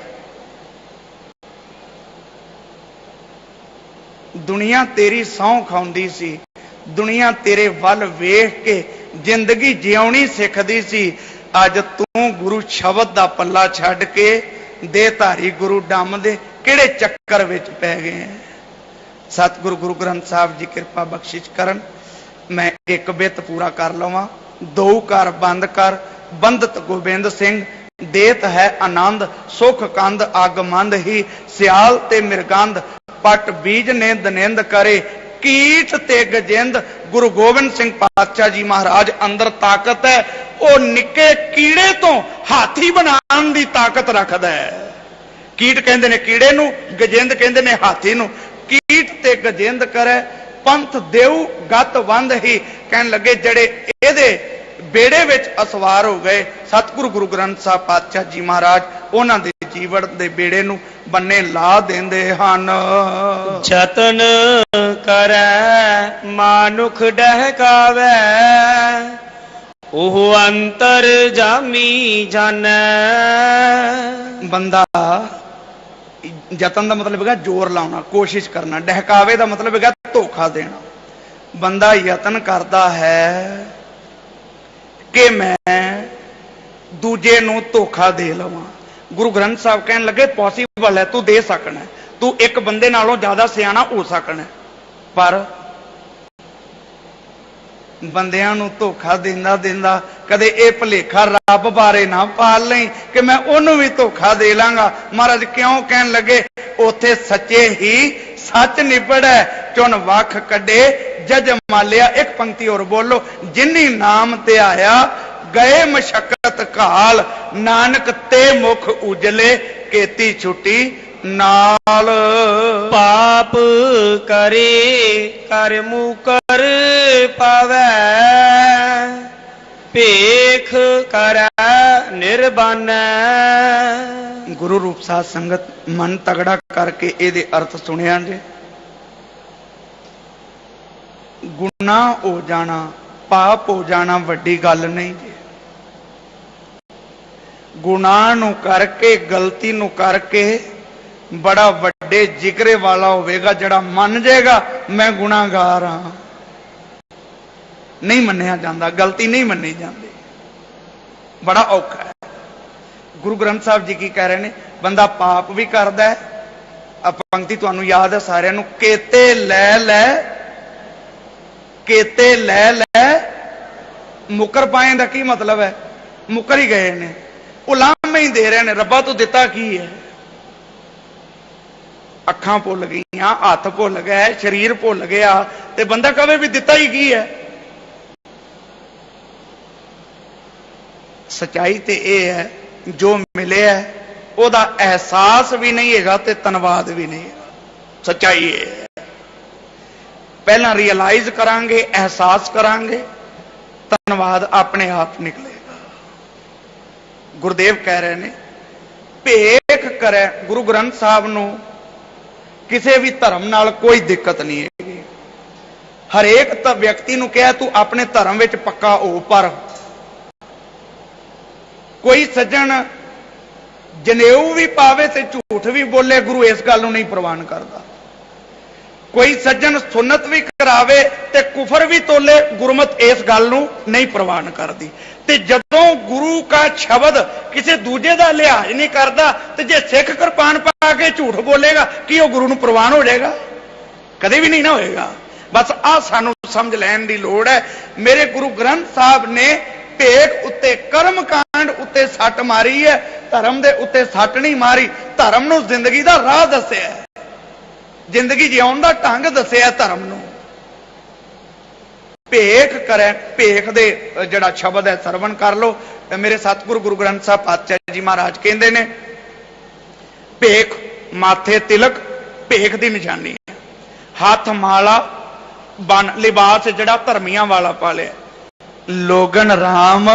ਦੁਨੀਆ ਤੇਰੀ ਸਹੁੰ ਖਾਉਂਦੀ ਸੀ। ਦੁਨੀਆ ਤੇਰੇ ਵੱਲ ਵੇਖ ਕੇ ਜ਼ਿੰਦਗੀ ਜਿਉਣੀ ਸਿੱਖਦੀ ਸੀ। ਅੱਜ ਤੂੰ ਗੁਰੂ ਸ਼ਬਦ ਦਾ ਪੱਲਾ ਛੱਡ ਕੇ ਦੇ ਧਾਰੀ ਗੁਰੂ ਡੰਮ ਦੇ ਕਿਹੜੇ ਚੱਕਰ ਵਿੱਚ ਪੈ ਗਏ ਸਤਿਗੁਰੂ ਗੁਰੂ ਗ੍ਰੰਥ ਸਾਹਿਬ ਜੀ ਕਿਰਪਾ ਬਖਸ਼ਿਸ਼ ਕਰਨ। ਮੈਂ ਇੱਕ ਬਿਤ ਪੂਰਾ ਕਰ ਲਵਾਂ। ਦੋ ਘਰ ਬੰਦ ਕਰ। ਬੰਦਤ ਗੋਬਿੰਦ ਸਿੰਘ ਦੇਤ ਹੈ ਆਨੰਦ, ਸੁਖ ਕੰਦ ਅਗਮੰਦ ਹੀ, ਸਿਆਲ ਤੇ ਮਿਰਗੰਧ ਪਟ ਬੀਜ ਨੇ ਦਨਿੰਦ ਕਰੇ, ਕੀਟ ਤੇ ਗਜਿੰਦ, ਗੁਰੂ ਗੋਬਿੰਦ ਸਿੰਘ ਪਾਤਸ਼ਾਹ ਜੀ ਮਹਾਰਾਜ ਅੰਦਰ ਤਾਕਤ ਹੈ, ਉਹ ਨਿੱਕੇ ਕੀੜੇ ਤੋਂ ਹਾਥੀ ਬਣਾਉਣ ਦੀ ਤਾਕਤ ਰੱਖਦਾ ਹੈ। ਕੀਟ ਕਹਿੰਦੇ ਨੇ ਕੀੜੇ ਨੂੰ, ਗਜਿੰਦ ਕਹਿੰਦੇ ਨੇ ਹਾਥੀ ਨੂੰ, ਕੀਟ ਤੇ ਗਜਿੰਦ ਕਰੇ, ਪੰਥ ਦੇਉ ਗਤ ਵੰਦ ਹੀ, ਕਹਿਣ ਲੱਗੇ ਜਿਹੜੇ ਇਹਦੇ ਬੇੜੇ ਵਿੱਚ ਅਸਵਾਰ ਹੋ ਗਏ। ਸਤਿਗੁਰੂ ਗੁਰੂ ਗ੍ਰੰਥ ਸਾਹਿਬ ਪਾਤਸ਼ਾਹ ਜੀ ਮਹਾਰਾਜ ਉਹਨਾਂ ਦੇ ਜੀਵਨ ਦੇ ਬੇੜੇ ਨੂੰ ਬੰਨੇ ਲਾ ਦਿੰਦੇ ਹਨ। ਜਤਨ ਕਰੈ ਮਾਨੁਖ ਡਹਿਕਾਵੈ ਉਹ ਅੰਤਰ ਜਾਮੀ ਜਾਣੈ। ਬੰਦਾ ਯਤਨ ਦਾ ਮਤਲਬ ਹੈਗਾ ਜ਼ੋਰ ਲਾਉਣਾ ਕੋਸ਼ਿਸ਼ ਕਰਨਾ। ਡਹਿਕਾਵੇ ਦਾ ਮਤਲਬ ਹੈਗਾ ਧੋਖਾ ਦੇਣਾ। ਬੰਦਾ ਯਤਨ ਕਰਦਾ ਹੈ। ਕਿ ਮੈਂ ਦੂਜੇ ਨੂੰ ਧੋਖਾ ਦੇ ਲਵਾਂ। ਗੁਰੂ ਗ੍ਰੰਥ ਸਾਹਿਬ ਕਹਿਣ ਲੱਗੇ ਪੋਸੀਬਲ ਹੈ, ਤੂੰ ਦੇ ਸਕਣਾ ਤੂੰ ਇੱਕ ਬੰਦੇ ਨਾਲੋਂ ਜ਼ਿਆਦਾ ਸਿਆਣਾ ਹੋ ਸਕਣਾ ਪਰ ਬੰਦਿਆਂ ਨੂੰ ਧੋਖਾ ਦਿੰਦਾ ਦਿੰਦਾ ਕਦੇ ਇਹ ਭਲੇਖਾ ਰੱਬ ਬਾਰੇ ਨਾ ਪਾਲ ਲਈ ਕਿ ਮੈਂ ਉਹਨੂੰ ਵੀ ਧੋਖਾ ਦੇ ਲਾਂਗਾ। ਮਹਾਰਾਜ ਕਿਉਂ ਕਹਿਣ ਲੱਗੇ, ਉਥੇ ਸੱਚੇ ਹੀ ਸੱਚ ਨਿਬੜੈ ਚੁਣ ਵੱਖ ਕੱਢੇ ਜਜ ਮਾਲਿਆ ਇੱਕ ਪੰਕਤੀ ਹੋਰ ਬੋਲੋ ਜਿਨੀ ਨਾਮ ਤੇ ਆਇਆ ਗਏ ਮਸ਼ਕਤ ਕਾਲ ਨਾਨਕ ਤੇ ਮੁਖ ਉਜਲੇ ਕੀਤੀ ਛੁੱਟੀ ਨਾਲ। ਪਾਪ ਕਰੇ ਕਰ ਮੁਕਰ ਪਾਵੈ ਭੇਖ ਕਰੈ ਨਿਰਬਾਨੈ। ਗੁਰੂ ਰੂਪ ਸਾਧ ਸੰਗਤ ਮਨ ਤਗੜਾ ਕਰਕੇ ਇਹਦੇ ਅਰਥ ਸੁਣਿਆ ਜੇ। ਗੁਨਾਹ ਹੋ ਜਾਣਾ, ਪਾਪ ਹੋ ਜਾਣਾ ਵੱਡੀ ਗੱਲ ਨਹੀਂ ਜੀ। ਗੁਨਾਹ ਨੂੰ ਕਰਕੇ, ਗਲਤੀ ਨੂੰ ਕਰਕੇ ਬੜਾ ਵੱਡੇ ਜਿਗਰੇ ਵਾਲਾ ਹੋਵੇਗਾ, ਜਿਹੜਾ ਮੰਨ ਜਾਏਗਾ, ਮੈਂ ਗੁਨਾਹਗਾਰ ਹਾਂ। ਨਹੀਂ ਮੰਨਿਆ ਜਾਂਦਾ, ਗਲਤੀ ਨਹੀਂ ਮੰਨੀ ਜਾਂਦੀ। ਬੜਾ ਔਖਾ ਹੈ। ਗੁਰੂ ਗ੍ਰੰਥ ਸਾਹਿਬ ਜੀ ਕੀ ਕਹਿ ਰਹੇ ਨੇ? ਬੰਦਾ ਪਾਪ ਵੀ ਕਰਦਾ ਹੈ। ਆ ਪੰਕਤੀ ਤੁਹਾਨੂੰ ਯਾਦ ਹੈ ਸਾਰਿਆਂ ਨੂੰ, ਕੇਤੇ ਲੈ ਲੈ ਕੇਤੇ ਲੈ ਲੈ। ਮੁਕਰ ਪਾਏ ਦਾ ਕੀ ਮਤਲਬ ਹੈ? ਮੁਕਰ ਹੀ ਗਏ ਨੇ। ਉਲਾਮੇ ਹੀ ਦੇ ਰਹੇ ਨੇ। ਰੱਬਾ ਤੂੰ ਦਿੱਤਾ ਕੀ ਹੈ? ਅੱਖਾਂ ਭੁੱਲ ਗਈਆਂ, ਹੱਥ ਭੁੱਲ ਗਏ, ਸਰੀਰ ਭੁੱਲ ਗਿਆ। ਤੇ ਬੰਦਾ ਕਵੇ ਵੀ ਦਿੱਤਾ ਹੀ ਕੀ ਹੈ? ਸਚਾਈ ਤੇ ਇਹ ਹੈ, ਜੋ ਮਿਲਿਆ ਉਹਦਾ ਅਹਿਸਾਸ ਵੀ ਨਹੀਂ ਹੈਗਾ ਤੇ ਧੰਨਵਾਦ ਵੀ ਨਹੀਂ ਹੈਗਾ। ਸਚਾਈ ਇਹ ਹੈ। ਪਹਿਲਾਂ ਰੀਅਲਾਈਜ਼ ਕਰਾਂਗੇ, ਅਹਿਸਾਸ ਕਰਾਂਗੇ, ਧੰਨਵਾਦ ਆਪਣੇ ਆਪ ਨਿਕਲੇਗਾ। ਗੁਰਦੇਵ ਕਹਿ ਰਹੇ ਨੇ, ਭੇਖ ਕਰੇ ਗੁਰੂ ਗ੍ਰੰਥ ਸਾਹਿਬ ਨੂੰ, ਕਿਸੇ ਵੀ ਧਰਮ ਨਾਲ ਕੋਈ ਦਿੱਕਤ ਨਹੀਂ ਹੈਗੀ। ਹਰੇਕ ਤਾਂ, ਵਿਅਕਤੀ ਨੂੰ ਕਿਹਾ, ਤੂੰ ਆਪਣੇ ਧਰਮ ਵਿੱਚ ਪੱਕਾ ਹੋ, ਪਰ ਕੋਈ ਸੱਜਣ ਜਨੇਊ ਵੀ ਪਾਵੇ ਤੇ ਝੂਠ ਵੀ ਬੋਲੇ, ਗੁਰੂ ਇਸ ਗੱਲ ਨੂੰ ਨਹੀਂ ਪ੍ਰਵਾਨ ਕਰਦਾ। ਕੋਈ ਸੱਜਣ ਸੁਨਤ ਵੀ ਕਰਾਵੇ ਤੇ ਕੁਫਰ ਵੀ ਤੋਲੇ, ਗੁਰਮਤ ਇਸ ਗੱਲ ਨੂੰ ਨਹੀਂ ਪ੍ਰਵਾਨ ਕਰਦੀ। ਤੇ ਜਦੋਂ ਗੁਰੂ ਦਾ ਸ਼ਬਦ ਕਿਸੇ ਦੂਜੇ ਦਾ ਲਿਹਾਜ਼ ਨਹੀਂ ਕਰਦਾ, ਤੇ ਜੇ ਸਿੱਖ ਕਿਰਪਾਨ ਪਾ ਕੇ ਝੂਠ ਬੋਲੇਗਾ, ਕੀ ਉਹ ਗੁਰੂ ਨੂੰ ਪ੍ਰਵਾਨ ਹੋ ਜਾਏਗਾ? ਕਦੇ ਵੀ ਨਹੀਂ ਨਾ ਹੋਏਗਾ। ਬਸ ਆ ਸਾਨੂੰ ਸਮਝ ਲੈਣ ਦੀ ਲੋੜ ਹੈ। ਮੇਰੇ ਗੁਰੂ ਗ੍ਰੰਥ ਸਾਹਿਬ ਨੇ ਭੇਖ ਉੱਤੇ ਕਰਮ ਕਾਂਡ ਉੱਤੇ ਸੱਟ ਮਾਰੀ ਹੈ, ਧਰਮ ਦੇ ਉੱਤੇ ਸੱਟ ਨਹੀਂ ਮਾਰੀ, ਧਰਮ ਨੂੰ ਜ਼ਿੰਦਗੀ ਦਾ ਰਾਹ ਦੱਸਿਆ ਹੈ। ਜ਼ਿੰਦਗੀ ਜਿਉਣ ਦਾ ਢੰਗ ਦੱਸਿਆ ਧਰਮ ਨੂੰ। ਭੇਖ ਕਰੇ, ਭੇਖ ਦੇ ਜਿਹੜਾ ਸ਼ਬਦ ਹੈ, ਸਰਵਣ ਕਰ ਲੋ ਮੇਰੇ ਸਤਿਗੁਰੂ ਗੁਰੂ ਗ੍ਰੰਥ ਸਾਹਿਬ ਪਾਤਸ਼ਾਹ ਜੀ ਮਹਾਰਾਜ ਕਹਿੰਦੇ ਨੇ, ਭੇਖ ਮਾਥੇ ਤਿਲਕ, ਭੇਖ ਦੀ ਨਿਸ਼ਾਨੀ ਹੈ। ਹੱਥ ਮਾਲਾ, ਬਨ, ਲਿਬਾਸ ਜਿਹੜਾ ਧਰਮੀਆਂ ਵਾਲਾ ਪਾ ਲਿਆ ਲੋਗਨ ਰਾਮ,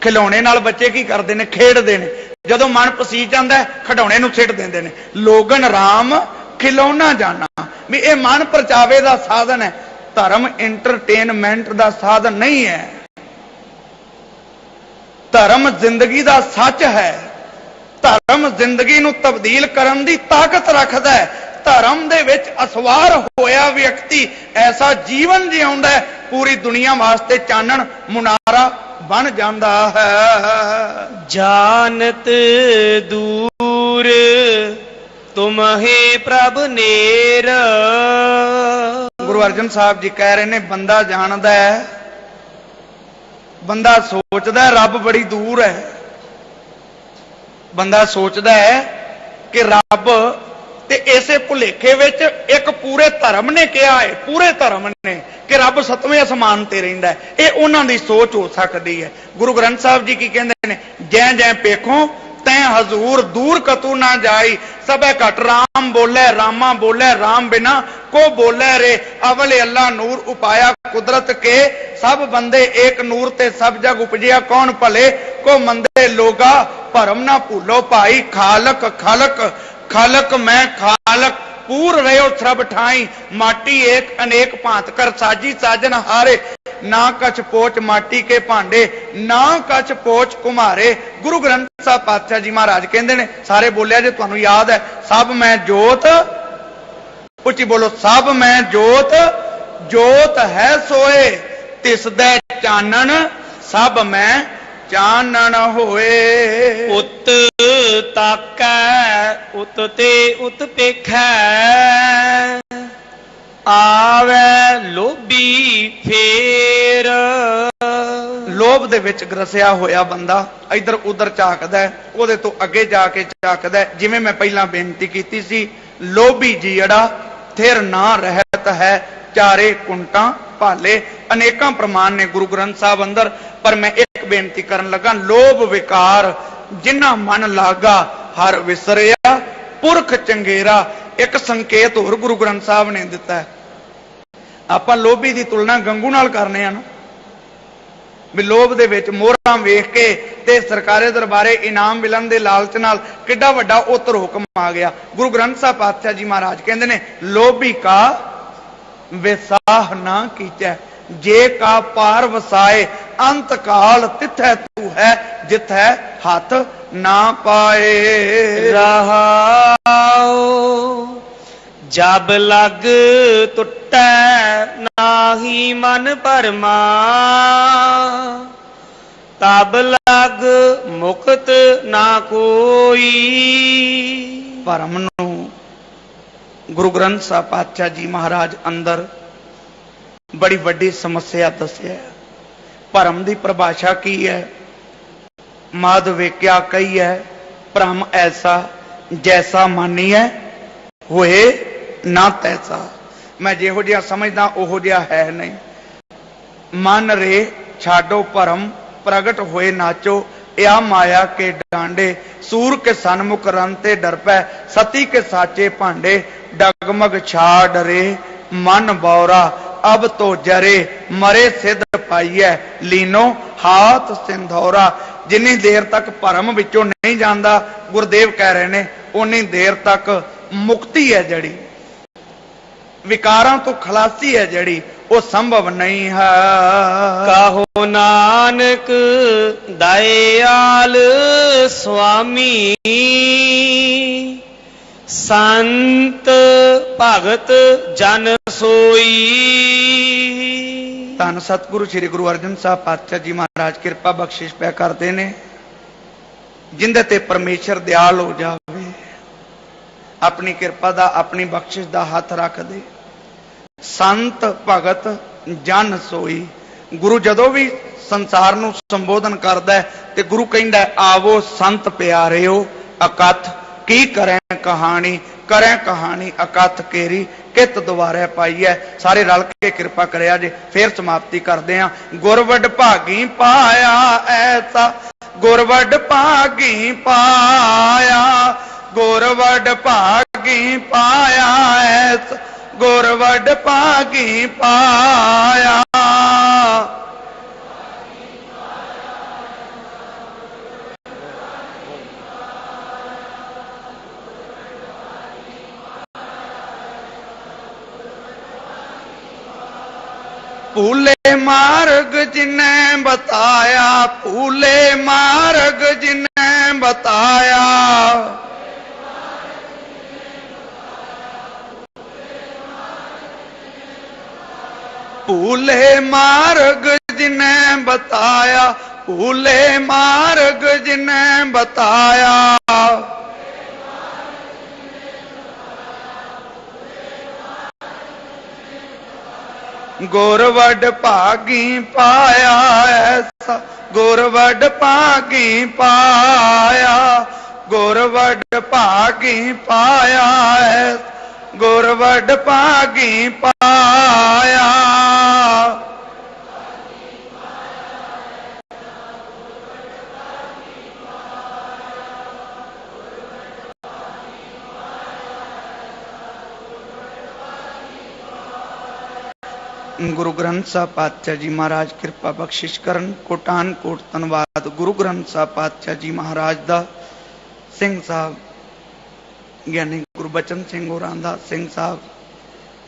ਖਿਲੌਣੇ ਨਾਲ ਬੱਚੇ ਕੀ ਕਰਦੇ ਨੇ, ਖੇਡਦੇ ਨੇ। ਜਦੋਂ ਮਨ ਪਸੀਜ ਜਾਂਦਾ ਹੈ, ਨੂੰ ਸਿੱਟ ਦਿੰਦੇ ਨੇ। ਲੋਗਨ ਰਾਮ ਖਿਲੌਣਾ ਜਾਣਾ ਵੀ ਇਹ ਮਨ ਪਰਚਾਵੇ ਦਾ ਸਾਧਨ ਹੈ। ਧਰਮ ਐਂਟਰਟੇਨਮੈਂਟ ਦਾ ਸਾਧਨ ਨਹੀਂ ਹੈ। ਧਰਮ ਜ਼ਿੰਦਗੀ ਦਾ ਸੱਚ ਹੈ। ਧਰਮ ਜ਼ਿੰਦਗੀ ਨੂੰ ਤਬਦੀਲ ਕਰਨ ਦੀ ਤਾਕਤ ਰੱਖਦਾ ਹੈ। ਧਰਮ ਦੇ ਵਿੱਚ ਅਸਵਾਰ ਹੋਇਆ ਵਿਅਕਤੀ ਐਸਾ ਜੀਵਨ ਜਿਉਂਦਾ ਹੈ। ਪੂਰੀ ਦੁਨੀਆ ਵਾਸਤੇ ਚਾਨਣ ਮੁਨਾਰਾ ਬਣ ਜਾਂਦਾ ਹੈ। ਜਾਣਤ ਦੂਰ ਤੁਮਹੇ ਪ੍ਰਭ ਨੇਰ। ਗੁਰੂ ਅਰਜਨ ਸਾਹਿਬ ਜੀ ਕਹਿ ਰਹੇ ਨੇ ਬੰਦਾ ਜਾਣਦਾ ਹੈ ਬੰਦਾ ਸੋਚਦਾ ਰੱਬ ਬੜੀ ਦੂਰ ਹੈ। ਬੰਦਾ ਸੋਚਦਾ ਹੈ ਕਿ ਰੱਬ ਤੇ ਇਸੇ ਭੁਲੇਖੇ ਵਿੱਚ ਇੱਕ ਪੂਰੇ ਧਰਮ ਨੇ ਕਿਹਾ ਹੈ, ਪੂਰੇ ਧਰਮ ਨੇ ਕਿ ਰੱਬ ਸਤਵੇਂ ਅਸਮਾਨ ਤੇ ਰਹਿੰਦਾ ਹੈ। ਇਹ ਉਹਨਾਂ ਦੀ ਸੋਚ ਹੋ ਸਕਦੀ ਹੈ। ਗੁਰੂ ਗ੍ਰੰਥ ਸਾਹਿਬ ਜੀ ਕੀ ਕਹਿੰਦੇ ਨੇ? ਜੈ ਜੈ ਪੇਖੋ ਤੈ ਹਜ਼ੂਰ ਦੂਰ ਕਤੂ ਨਾ ਜਾਈ। ਸਭੈ ਘਟ ਰਾਮ ਬੋਲੇ, ਰਾਮਾ ਬੋਲੇ, ਰਾਮ ਬਿਨਾ ਕੋ ਬੋਲੇ ਰੇ। ਅਵਲੇ ਅੱਲਾ ਨੂਰ ਉਪਾਇਆ ਕੁਦਰਤ ਕੇ। ਸਭ ਬੰਦੇ ਏਕ ਨੂਰ ਤੇ ਸਭ ਜਗ ਉਪਜਿਆ ਕੌਣ ਭਲੇ? ਕੋ ਮੰਦੇ ਲੋਗਾ, ਭਰਮ ਨਾ ਭੂਲੋ ਭਾਈ। ਖਾਲਕ, ਖਲਕ ਖਲਕ ਮੈਂ ਖਾਲਕ, ਪੂਰ ਰਿਓ ਸਰਬ ਠਾਈ, ਮਾਟੀ ਏਕ ਅਨੇਕ ਭਾਂਤ ਕਰ ਸਾਜੀ ਸਾਜਨ ਹਾਰੇ। ਨਾ ਕਛ ਪੋਚ ਮਾਟੀ ਕੇ ਭਾਂਡੇ, ਨਾ ਕਛ ਪੋਚ ਕੁਮਾਰੇ। ਗੁਰੂ ਗ੍ਰੰਥ ਸਾਹਿਬ ਪਾਤਸ਼ਾਹ ਜੀ ਮਹਾਰਾਜ ਕਹਿੰਦੇ ਨੇ, ਸਾਰੇ ਬੋਲਿਆ ਜੇ ਤੁਹਾਨੂੰ ਯਾਦ ਹੈ, ਸਭ ਮੈਂ ਜੋਤ ਉੱਚੀ ਬੋਲੋ, ਸਭ ਮੈਂ ਜੋਤ ਜੋਤ ਹੈ ਸੋਏ, ਤਿਸ ਦੇ ਚਾਨਣ, ਸਭ ਮੈਂ ਚਾਨਣ ਹੋਏ। ਉਤ ਤਾਕੈ ਉਤ ਤੇ ਉਤ ਪੇਖੈ। ਆਵੈ ਲੋਭੀ ਫੇਰ। ਲੋਭ ਦੇ ਵਿੱਚ ਗਰਸਿਆ ਹੋਇਆ ਬੰਦਾ ਇੱਧਰ ਉੱਧਰ ਝਾਕਦਾ ਉਹਦੇ ਤੋਂ ਅੱਗੇ ਜਾ ਕੇ ਝਾਕਦਾ। ਜਿਵੇਂ ਮੈਂ ਪਹਿਲਾਂ ਬੇਨਤੀ ਕੀਤੀ ਸੀ ਲੋਭੀ ਜੀੜਾ ਥਿਰ ਨਾ ਰਹਿਤ ਹੈ ਚਾਰੇ ਕੁੰਟਾਂ ਭਾਲੇ ਅਨੇਕਾਂ ਪ੍ਰਮਾਣ ਨੇ ਗੁਰੂ ਗ੍ਰੰਥ ਸਾਹਿਬ ਅੰਦਰ, ਪਰ ਮੈਂ ਇੱਕ ਬੇਨਤੀ ਕਰਨ ਲੱਗਾ, ਲੋਭ ਵਿਕਾਰ ਜਿਨ੍ਹਾਂ ਮਨ ਲਾਗਾ, ਹਰ ਵਿਸਰਿਆ, ਪੁਰਖ ਚੰਗੇਰਾ, ਇੱਕ ਸੰਕੇਤ ਹੋਰ ਗੁਰੂ ਗ੍ਰੰਥ ਸਾਹਿਬ ਨੇ ਦਿੱਤਾ ਹੈ। ਆਪਾਂ ਲੋਭੀ ਦੀ ਤੁਲਨਾ ਗੰਗੂ ਨਾਲ ਕਰਨੇ ਆ ਨਾ। ਵੀ ਲੋਭ ਦੇ ਵਿੱਚ ਮੋਹਰਾਂ ਵੇਖ ਕੇ ਤੇ ਸਰਕਾਰੇ ਦਰਬਾਰੇ ਇਨਾਮ ਮਿਲਣ ਦੇ ਲਾਲਚ ਨਾਲ ਕਿੱਡਾ ਵੱਡਾ ਉਤਰ ਹੁਕਮ ਆ ਗਿਆ। ਗੁਰੂ ਗ੍ਰੰਥ ਸਾਹਿਬ ਪਾਤਸ਼ਾਹ ਜੀ ਮਹਾਰਾਜ ਕਹਿੰਦੇ ਨੇ, ਲੋਭੀ ਕਾ ਵਿਸਾਹ ਨਾ ਕੀਚੈ। ਜੇ ਕਾ ਪਾਰ ਵਸਾਏ ਅੰਤ ਕਾਲ ਤਿਥੈ ਤੂੰ ਹੈ ਜਿਥੈ ਹੱਥ ਨਾ ਪਾਏ। ਰਹਾਉ ਜਬ ਲਗ ਟੁੱਟੈ ਨਾਹੀ ਮਨ ਭਰਮਾ ਤਬ ਲਗ ਮੁਕਤ ਨਾ ਕੋਈ। ਭਰਮ ਨੂੰ ਗੁਰੂ ਗ੍ਰੰਥ ਸਾਹਿਬ ਪਾਤਸ਼ਾਹ ਜੀ ਮਹਾਰਾਜ ਅੰਦਰ ਬੜੀ ਵੱਡੀ ਸਮੱਸਿਆ ਦੱਸਿਆ ਭਰਮ ਦੀ ਪਰਿਭਾਸ਼ਾ ਕੀ ਹੈ? ਮਾਦ ਵੇਖਿਆ ਕਈ ਹੈ? ਭ੍ਰਮ ਐਸਾ ਜੈਸਾ ਮਾਨੀਐ ਹੋਏ ਨਾ ਤੈਸਾ। ਮੈਂ ਜਿਹੋ ਜਿਹਾ ਸਮਝਦਾ, ਉਹੋ ਜਿਹਾ ਹੈ ਨਹੀਂ। ਮਨ ਰੇ ਛਾਡੋ ਭਰਮ, ਪ੍ਰਗਟ ਹੋਏ ਨਾਚੋ ਇਆ ਮਾਇਆ ਕੇ ਡਾਂਡੇ, ਸੂਰ ਕੇ ਸਨਮੁਖ ਰਨ ਤੇ ਡਰਪੈ, ਸਤੀ ਕੇ ਸਾਚੇ ਭਾਂਡੇ, ਡਗਮਗ ਛਾ ਡਰੇ, ਮਨ ਬੌਰਾ, ਅਬ ਤੋ ਜਰੇ, ਮਰੇ ਪਾਈਐ, ਲੀਨੋ ਹਾਥ ਸਿੰਧੌਰਾ। ਜਿੰਨੀ ਦੇਰ ਤੱਕ ਭਰਮ ਵਿੱਚੋਂ ਨਹੀਂ ਜਾਂਦਾ, ਗੁਰਦੇਵ ਕਹਿ ਰਹੇ ਨੇ ਉਨੀ ਦੇਰ ਤੱਕ ਮੁਕਤੀ ਹੈ ਜਿਹੜੀ ਵਿਕਾਰਾਂ ਤੋਂ ਖਲਾਸੀ ਹੈ ਜਿਹੜੀ ਉਹ ਸੰਭਵ ਨਹੀਂ ਹੈ। ਕਹੋ ਨਾਨਕ ਦਇਆਲ ਸੁਆਮੀ। ਸੰਤ ਭਗਤ ਜਨ ਸੋਈ। ਧੰਨ ਸਤਿਗੁਰੂ ਸ੍ਰੀ ਗੁਰੂ ਅਰਜਨ ਸਾਹਿਬ ਪਾਤਸ਼ਾਹ ਜੀ ਮਹਾਰਾਜ ਕਿਰਪਾ ਬਖਸ਼ਿਸ਼ ਪਿਆ ਕਰਦੇ ਨੇ। ਜਿੰਦੇ ਤੇ ਪਰਮੇਸ਼ਰ ਦਿਆਲ ਹੋ ਜਾਵੇ ਆਪਣੀ ਕਿਰਪਾ ਦਾ ਆਪਣੀ ਬਖਸ਼ਿਸ਼ ਦਾ ਹੱਥ ਰੱਖ ਦੇ ਸੰਤ ਭਗਤ ਜਨ ਸੋਈ। ਗੁਰੂ ਜਦੋਂ ਵੀ ਸੰਸਾਰ ਨੂੰ ਸੰਬੋਧਨ ਕਰਦਾ ਤੇ ਗੁਰੂ ਕਹਿੰਦਾ ਆਵੋ ਸੰਤ ਪਿਆਰਿਓ, ਅਕਥ, ਕੀ ਕਰੇ ਕਹਾਣੀ, ਕਰੈ ਕਹਾਣੀ ਅਕਥ ਕੇਰੀ, ਕਿਤ ਦੁਆਰੇ ਪਾਈਐ? ਸਾਰੇ ਰਲ ਕੇ ਕਿਰਪਾ ਕਰਿਆ ਜੇ, ਫੇਰ ਸਮਾਪਤੀ ਕਰਦੇ ਆ ਗੁਰਵਡ ਭਾਗੀ ਪਾਇਆ ਐਸਾ, ਗੁਰਵਡ ਭਾਗੀ ਪਾਇਆ, ਗੁਰਵਡ ਭਾਗੀ ਪਾਇਆ ਐਸਾ। ਗੁਰਵਡ ਪਾਗੀ ਪਾਇਆ। ਭੂਲੇ ਮਾਰਗ ਜਿਨੇ ਬਤਾਇਆ ਭੂਲੇ ਮਾਰਗ ਜਿਨੇ ਬਤਾਇਆ। ਭੂਲੇ ਮਾਰਗ ਜਿਨੇ ਬਤਾਇਆ, ਭੂਲੇ ਮਾਰਗ ਜਿਨੇ ਬਤਾਇਆ। ਗੁਰਵਡ ਭਾਗੀ ਪਾਇਆ ਐਸਾ, ਗੁਰਵਡ ਭਾਗੀ ਪਾਇਆ, ਗੁਰਵਡ ਭਾਗੀ ਪਾਇਆ ਐਸਾ। ਗੁਰਵਡ ਭਾਗੀ ਪਾਇਆ। ਗੁਰੂ ਗ੍ਰੰਥ ਸਾਹਿਬ ਪਾਤਸ਼ਾਹ ਜੀ ਮਹਾਰਾਜ ਕਿਰਪਾ ਬਖਸ਼ਿਸ਼ ਕਰਨ। ਕੋਟਾਨ ਕੋਟ ਧੰਨਵਾਦ ਗੁਰੂ ਗ੍ਰੰਥ ਸਾਹਿਬ ਪਾਤਸ਼ਾਹ ਜੀ ਮਹਾਰਾਜ ਦਾ। ਸਿੰਘ ਸਾਹਿਬ ਗਿਆਨੀ ਗੁਰਬਚਨ ਸਿੰਘ ਹੋਰਾਂ ਦਾ, ਸਿੰਘ ਸਾਹਿਬ,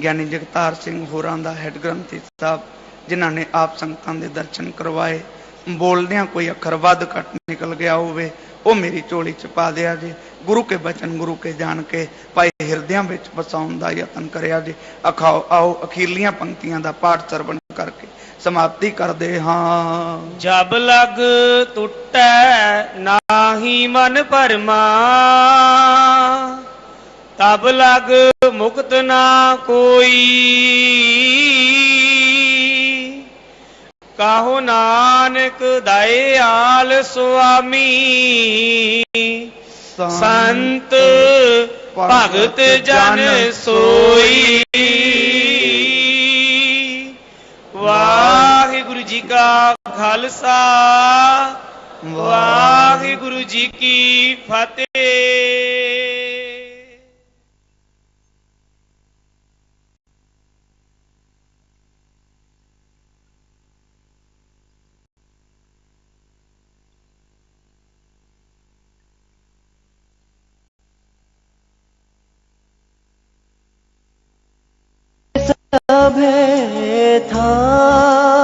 ਗਿਆਨੀ ਜਗਤਾਰ ਸਿੰਘ ਹੋਰਾਂ ਦਾ, ਹੈਡ ਗ੍ਰੰਥੀ ਸਾਹਿਬ, ਜਿਨ੍ਹਾਂ ਨੇ ਆਪ ਸੰਗਤਾਂ ਦੇ ਦਰਸ਼ਨ ਕਰਵਾਏ। ਬੋਲਦਿਆਂ ਕੋਈ ਅੱਖਰ ਵੱਧ ਘੱਟ ਨਿਕਲ ਗਿਆ ਹੋਵੇ, ਉਹ ਮੇਰੀ ਝੋਲੀ ਚ ਪਾ ਦਿਆ ਜੇ। ਗੁਰੂ ਕੇ ਬਚਨ, ਗੁਰੂ ਕੇ ਜਾਣ ਕੇ ਭਾਈ ਹਿਰਦਿਆਂ ਵਿੱਚ ਵਸਾਉਣ ਦਾ ਯਤਨ ਕਰਿਆ ਜੇ। ਅਖਾਓ, ਆਓ ਅਖੀਰਲੀਆਂ ਪੰਕਤੀਆਂ ਦਾ ਪਾਠ ਸਰਵਣ ਕਰਕੇ ਸਮਾਪਤੀ ਕਰਦੇ ਹਾਂ। ਜਬ ਲਗ ਟੁੱਟੈ ਨਾਹੀ ਮਨ ਭਰਮਾ ਤਬ ਲਗ ਮੁਕਤ ਨਾ ਕੋਈ। ਕਾਹੋ ਨਾਨਕ ਦਇਆਲ ਸੁਆਮੀ। ਸੰਤ ਭਗਤ ਜਨ ਸੋਈ। ਵਾਹਿਗੁਰੂ ਜੀ ਕਾ ਖਾਲਸਾ। ਵਾਹਿਗੁਰੂ ਜੀ ਕੀ ਫਤਿਹ। भय था